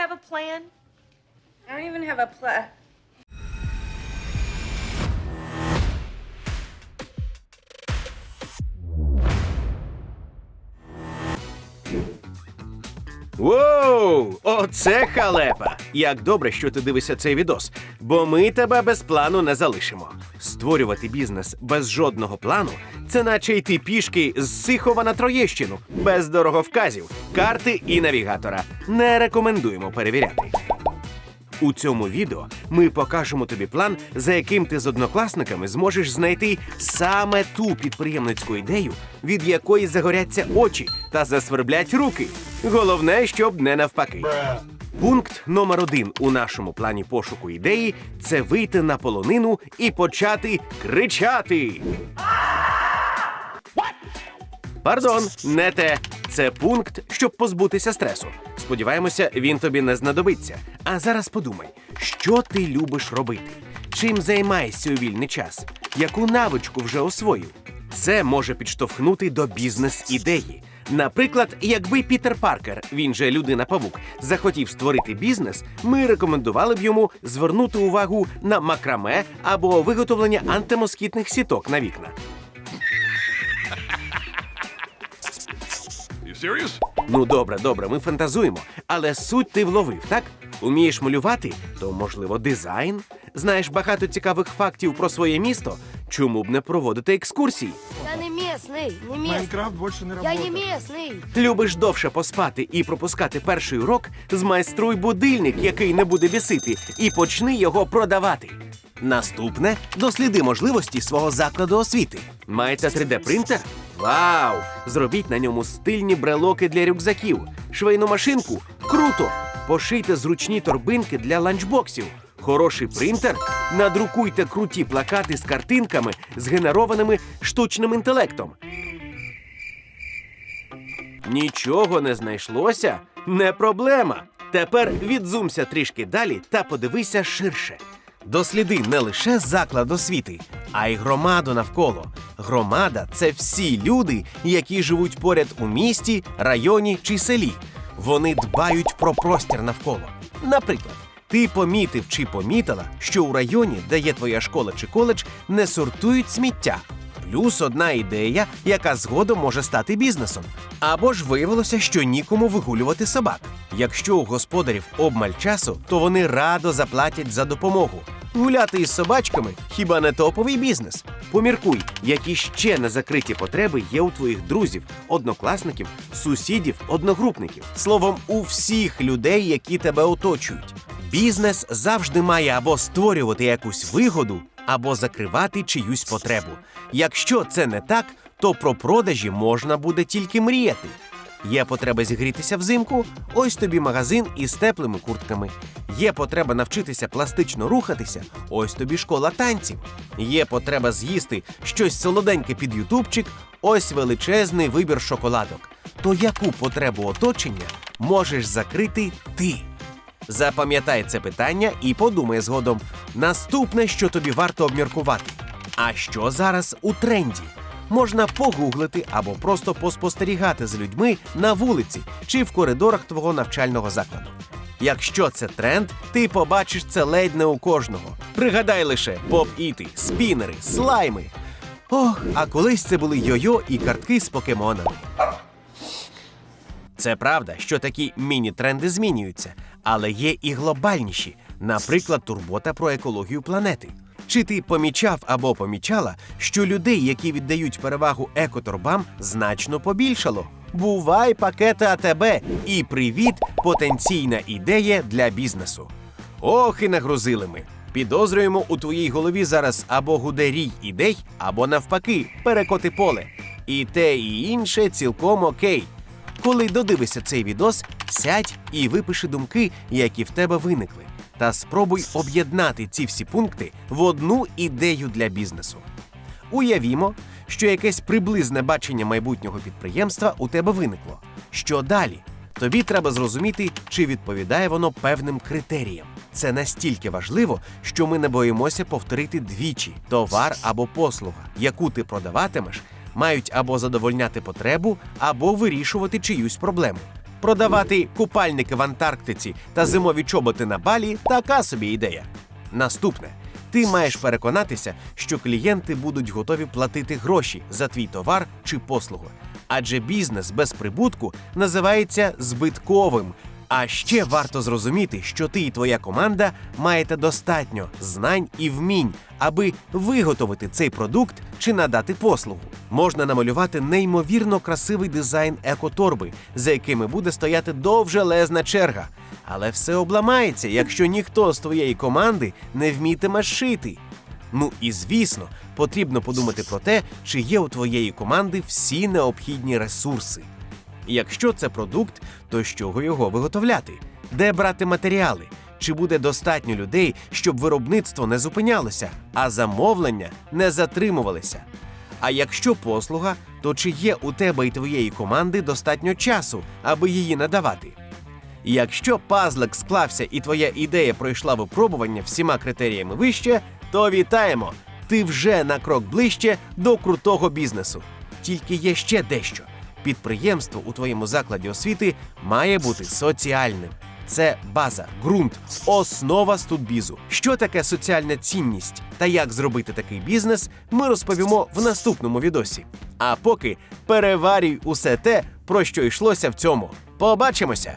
have a plan? I don't even have a pla. Воу! Оце халепа! Як добре, що ти дивишся цей відос, бо ми тебе без плану не залишимо. Створювати бізнес без жодного плану це наче йти пішки з Сихова на Троєщину, без дороговказів, карти і навігатора. Не рекомендуємо перевіряти. У цьому відео ми покажемо тобі план, за яким ти з однокласниками зможеш знайти саме ту підприємницьку ідею, від якої загоряться очі та засверблять руки. Головне, щоб не навпаки. Пункт номер один у нашому плані пошуку ідеї це вийти на полонину і почати кричати. Пардон, не те. Це пункт, щоб позбутися стресу. Сподіваємося, він тобі не знадобиться. А зараз подумай, що ти любиш робити? Чим займаєшся у вільний час? Яку навичку вже освоїв? Це може підштовхнути до бізнес-ідеї. Наприклад, якби Пітер Паркер, він же людина павук, захотів створити бізнес, ми рекомендували б йому звернути увагу на макраме або виготовлення антимоскітних сіток на вікна. serious? Ну добре, добре, ми фантазуємо. Але суть ти вловив, так? Умієш малювати, то можливо дизайн. Знаєш багато цікавих фактів про своє місто. Чому б не проводити екскурсії? Я не местный, не местный. Майнкрафт больше не Я работает. не местный. Любиш довше поспати і пропускати перший урок? Змайструй будильник, який не буде бісити, і почни його продавати. Наступне досліди можливості свого закладу освіти. Маєте 3D-принтер? Вау! Зробіть на ньому стильні брелоки для рюкзаків, швейну машинку круто! Пошийте зручні торбинки для ланчбоксів. Хороший принтер? Надрукуйте круті плакати з картинками, згенерованими штучним інтелектом. Нічого не знайшлося? Не проблема. Тепер відзумся трішки далі та подивися ширше. Досліди не лише заклад освіти, а й громаду навколо. Громада це всі люди, які живуть поряд у місті, районі чи селі. Вони дбають про простір навколо. Наприклад, ти помітив чи помітила, що у районі, де є твоя школа чи коледж, не сортують сміття. Плюс одна ідея, яка згодом може стати бізнесом. Або ж виявилося, що нікому вигулювати собак. Якщо у господарів обмаль часу, то вони радо заплатять за допомогу. Гуляти із собачками хіба не топовий бізнес? Поміркуй, які ще незакриті потреби є у твоїх друзів, однокласників, сусідів, одногрупників. Словом, у всіх людей, які тебе оточують. Бізнес завжди має або створювати якусь вигоду, або закривати чиюсь потребу. Якщо це не так, то про продажі можна буде тільки мріяти. Є потреба зігрітися взимку, ось тобі магазин із теплими куртками. Є потреба навчитися пластично рухатися, ось тобі школа танців. Є потреба з'їсти щось солоденьке під ютубчик, ось величезний вибір шоколадок. То яку потребу оточення можеш закрити ти? Запам'ятай це питання і подумай згодом. Наступне, що тобі варто обміркувати. А що зараз у тренді? Можна погуглити або просто поспостерігати з людьми на вулиці чи в коридорах твого навчального закладу. Якщо це тренд, ти побачиш це ледь не у кожного. Пригадай лише поп-іти, спінери, слайми. Ох, а колись це були йо-йо і картки з покемонами. Це правда, що такі міні-тренди змінюються, але є і глобальніші, наприклад, турбота про екологію планети. Чи ти помічав або помічала, що людей, які віддають перевагу екоторбам, значно побільшало? Бувай пакети АТБ і привіт, потенційна ідея для бізнесу. Ох, і нагрузили ми. Підозрюємо, у твоїй голові зараз або гуде рій ідей, або навпаки, перекоти поле. І те, і інше цілком окей. Коли додивишся цей відос, сядь і випиши думки, які в тебе виникли, та спробуй об'єднати ці всі пункти в одну ідею для бізнесу. Уявімо, що якесь приблизне бачення майбутнього підприємства у тебе виникло. Що далі? Тобі треба зрозуміти, чи відповідає воно певним критеріям. Це настільки важливо, що ми не боїмося повторити двічі товар або послуга, яку ти продаватимеш, мають або задовольняти потребу, або вирішувати чиюсь проблему. Продавати купальники в Антарктиці та зимові чоботи на балі така собі ідея. Наступне. Ти маєш переконатися, що клієнти будуть готові платити гроші за твій товар чи послугу. Адже бізнес без прибутку називається збитковим. А ще варто зрозуміти, що ти і твоя команда маєте достатньо знань і вмінь, аби виготовити цей продукт чи надати послугу. Можна намалювати неймовірно красивий дизайн екоторби, за якими буде стояти довжелезна черга. Але все обламається, якщо ніхто з твоєї команди не вмітиме шити. Ну і звісно, потрібно подумати про те, чи є у твоєї команди всі необхідні ресурси. Якщо це продукт, то з чого його виготовляти? Де брати матеріали? Чи буде достатньо людей, щоб виробництво не зупинялося, а замовлення не затримувалися? А якщо послуга, то чи є у тебе і твоєї команди достатньо часу, аби її надавати? Якщо пазлик склався і твоя ідея пройшла випробування всіма критеріями вище, то вітаємо! Ти вже на крок ближче до крутого бізнесу. Тільки є ще дещо. Підприємство у твоєму закладі освіти має бути соціальним. Це база, ґрунт, основа студбізу. Що таке соціальна цінність та як зробити такий бізнес, ми розповімо в наступному відосі. А поки переварюй усе те, про що йшлося в цьому. Побачимося!